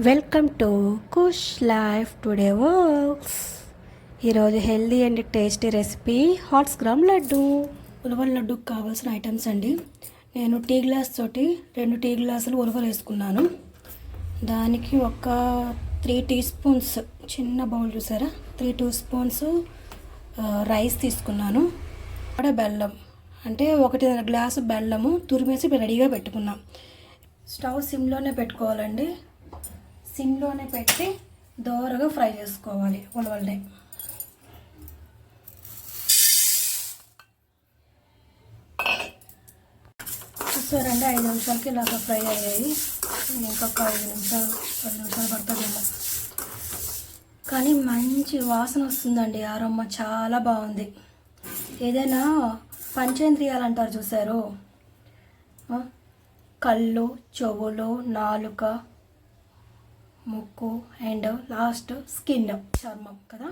Welcome to Kush life today works ఈరోజు healthy and tasty recipe horse gram laddu. ఉలవల లడ్డుకు కావాల్సిన items అండి. నేను టీ గ్లాస్ తోటి రెండు టీ గ్లాసులు ఉలవలు వేసుకున్నాను. దానికి ఒక త్రీ టీ స్పూన్స్ చిన్న బౌల్ చూసారా? త్రీ టూ స్పూన్స్ రైస్ తీసుకున్నాను. అక్కడ బెల్లం అంటే ఒకటిన్నర గ్లాసు బెల్లము తురిమేసి రెడీగా పెట్టుకున్నాం. స్టవ్ సిమ్లోనే పెట్టుకోవాలండి. సిమ్లోనే పెట్టి దోరగా ఫ్రై చేసుకోవాలి ఉలవల్ని చూసారండి ఐదు నిమిషాలకి ఇలాగ ఫ్రై అయ్యాయి. ఇంకొక ఐదు నిమిషాలు పది నిమిషాలు పడుతుందేమో కానీ మంచి వాసన వస్తుందండి ఆరమ్మ చాలా బాగుంది. ఏదైనా పంచేంద్రియాలు అంటారు చూసారు కళ్ళు చెవులు నాలుక ముక్కు అండ్ లాస్ట్ స్కిన్ చర్మం కదా?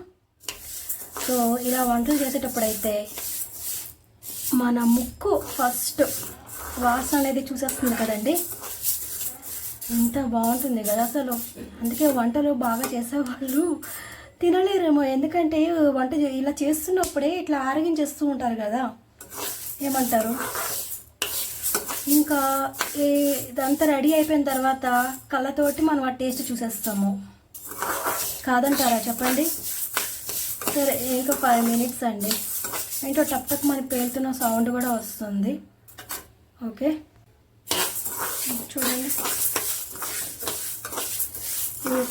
సో ఇలా వంటలు చేసేటప్పుడైతే మన ముక్కు ఫస్ట్ వాసన అనేది చూసేస్తుంది కదండి? ఎంత బాగుంటుంది కదా అసలు. అందుకే వంటలు బాగా చేసేవాళ్ళు తినలేరేమో. ఎందుకంటే వంట చే- ఇలా చేస్తున్నప్పుడే ఇట్లా ఆరగించేస్తూ ఉంటారు కదా? ఏమంటారు? ఇంకా ఈ ఇదంతా రెడీ అయిపోయిన తర్వాత కళ్ళతోటి మనం ఆ టేస్ట్ చూసేస్తాము. కాదంటారా? చెప్పండి. సరే ఇంకా ఫైవ్ మినిట్స్ అండి. ఏంటో టప్ టప్ మనకి పేలుతున్న సౌండ్ కూడా వస్తుంది. ఓకే. చూడండి.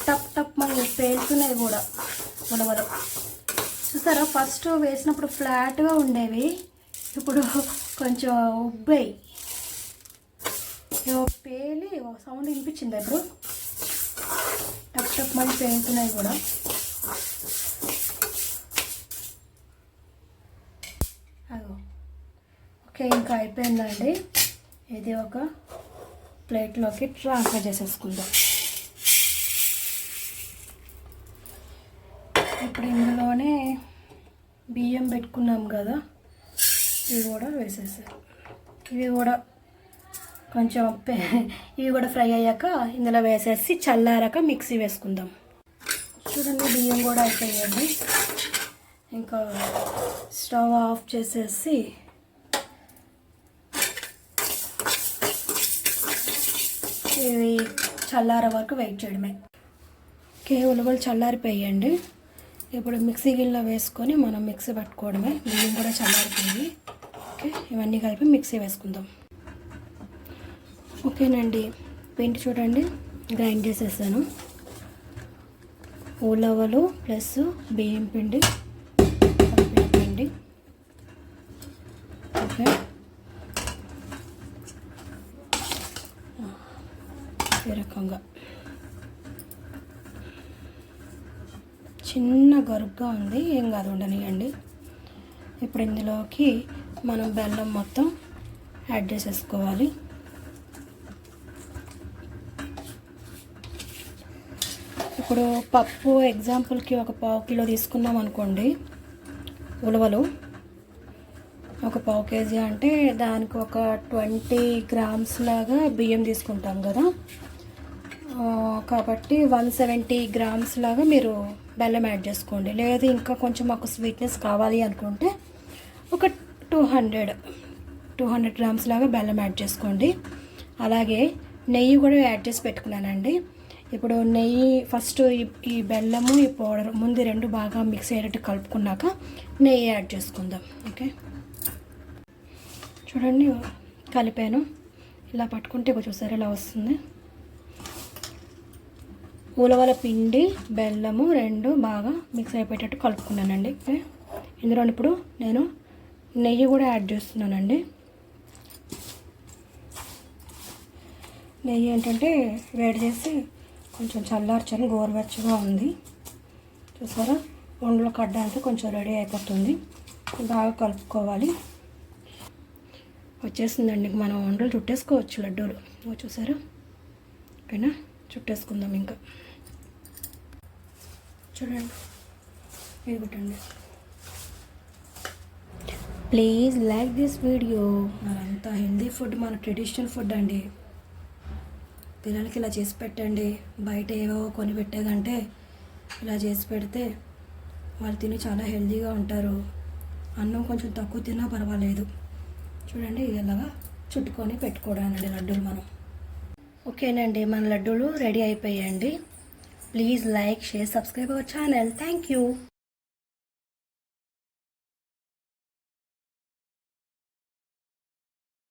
టప్ టప్ మనకి పేలుతున్నాయి కూడా. ఉడవలు చూసారా? ఫస్ట్ వేసినప్పుడు ఫ్లాట్గా ఉండేవి. ఇప్పుడు కొంచెం ఉబ్బాయి. ఏవో పేలి సౌండ్ వినిపించింది ఇప్పుడు? టప్ టప్ మళ్ళీ పేలుతున్నాయి కూడా. అగో. ఓకే ఇంకా అయిపోయిందండి. ఇది ఒక ప్లేట్లోకి ట్రాన్స్ఫర్ చేసేసుకుందాం ఇప్పుడు ఇందులోనే బియ్యం పెట్టుకున్నాం కదా. ఇవి కూడా వేసేసారు ఇవి కూడా కొంచెం ఇవి కూడా ఫ్రై అయ్యాక ఇందులో వేసేసి చల్లారాక మిక్సీ వేసుకుందాం. చూడండి బియ్యం కూడా అయిపోయాయండి ఇంకా స్టవ్ ఆఫ్ చేసేసి ఇవి చల్లార వరకు వెయిట్ చేయడమే. ఓకే ఉలవలు చల్లారిపోయాయండి ఇప్పుడు మిక్సీ గిన్నెలో వేసుకొని మనం మిక్సీ పట్టుకోవడమే. బియ్యం కూడా చల్లారిపోయింది. ఓకే ఇవన్నీ కలిపి మిక్సీ వేసుకుందాం. ఓకేనండి. పిండి చూడండి. గ్రైండ్ చేసేసాను. ఉలవలు ప్లస్ బియ్యం పిండి. పిండి. ఓకే. ఈ రకంగా. చిన్న గరుగ్గా ఉంది. ఏం కాదు ఉండనియండి. ఇప్పుడు ఇందులోకి మనం బెల్లం మొత్తం యాడ్ చేసేసుకోవాలి. ఇప్పుడు పప్పు ఎగ్జాంపుల్కి ఒక పావు కిలో తీసుకున్నాం అనుకోండి ఉలవలు. ఒక పావు కేజీ అంటే దానికి ఒక ట్వంటీ గ్రామ్స్ లాగా బియ్యం తీసుకుంటాం కదా. కాబట్టి వన్ సెవెంటీ గ్రామ్స్ లాగా మీరు బెల్లం యాడ్ చేసుకోండి. లేదు ఇంకా కొంచెం మాకు స్వీట్నెస్ కావాలి అనుకుంటే ఒక two hundred two hundred grams లాగా బెల్లం యాడ్ చేసుకోండి. అలాగే నెయ్యి కూడా యాడ్ చేసి పెట్టుకున్నానండి. ఇప్పుడు నెయ్యి ఫస్ట్ ఈ- బెల్లము ఈ పౌడర్ ముందు రెండు బాగా మిక్స్ అయ్యేటట్టు కలుపుకున్నాక నెయ్యి యాడ్ చేసుకుందాం. ఓకే? చూడండి కలిపాను. ఇలా పట్టుకుంటే ఇక చూసారు ఇలా వస్తుంది. ఉలవల పిండి బెల్లము రెండు బాగా మిక్స్ అయిపోయేటట్టు కలుపుకున్నానండి. ఓకే? ఇందులో ఇప్పుడు నేను నెయ్యి కూడా యాడ్ చేస్తున్నానండి. నెయ్యి ఏంటంటే వేడి చేసి కొంచెం చల్లార్చని గోరువెచ్చగా ఉంది. చూసారా? వండలో కడ్డానికి కొంచెం రెడీ అయిపోతుంది. బాగా కలుపుకోవాలి. వచ్చేసిందండి. మనం వండలు చుట్టేసుకోవచ్చు లడ్డూలు. చూసారా? ఓకేనా? చుట్టేసుకుందాం ఇంకా. చూడండి. ఇది పెట్టండి. Please like this video. అంతా హెల్దీ ఫుడ్ మన ట్రెడిషనల్ ఫుడ్ అండి. పిల్లలకి ఇలా చేసి పెట్టండి. బయట ఏవో కొని పెట్టేదంటే ఇలా చేసి పెడితే వాళ్ళు తిని చాలా హెల్తీగా ఉంటారు. అన్నం కొంచెం తక్కువ తిన్నా పర్వాలేదు. చూడండి ఇలాగా చుట్టుకొని పెట్టుకోవడానికి లడ్డూలు మనం. ఓకేనండి మన లడ్డూలు రెడీ అయిపోయాయండి. Please like share subscribe our channel. Thank you.